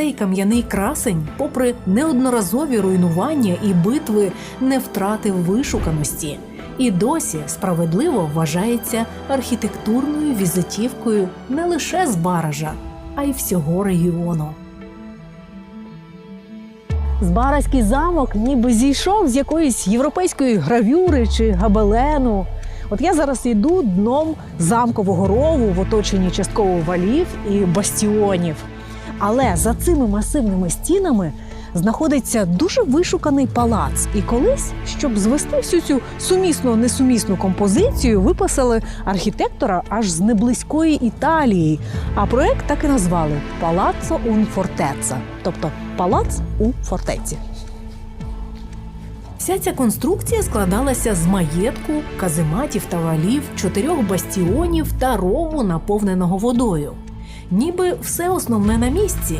Цей кам'яний красень, попри неодноразові руйнування і битви, не втратив вишуканості і досі справедливо вважається архітектурною візитівкою не лише з Баража, а й всього регіону. Збаразький замок ніби зійшов з якоїсь європейської гравюри чи габелену. От я зараз йду дном замкового рову в оточенні частково валів і бастіонів. Але за цими масивними стінами знаходиться дуже вишуканий палац. І колись, щоб звести всю цю сумісну несумісну композицію, виписали архітектора аж з неблизької Італії. А проект так і назвали Палаццо un Fortezza, тобто палац у фортеці. Вся ця конструкція складалася з маєтку, казематів та валів, чотирьох бастіонів та рову, наповненого водою. Ніби все основне на місці,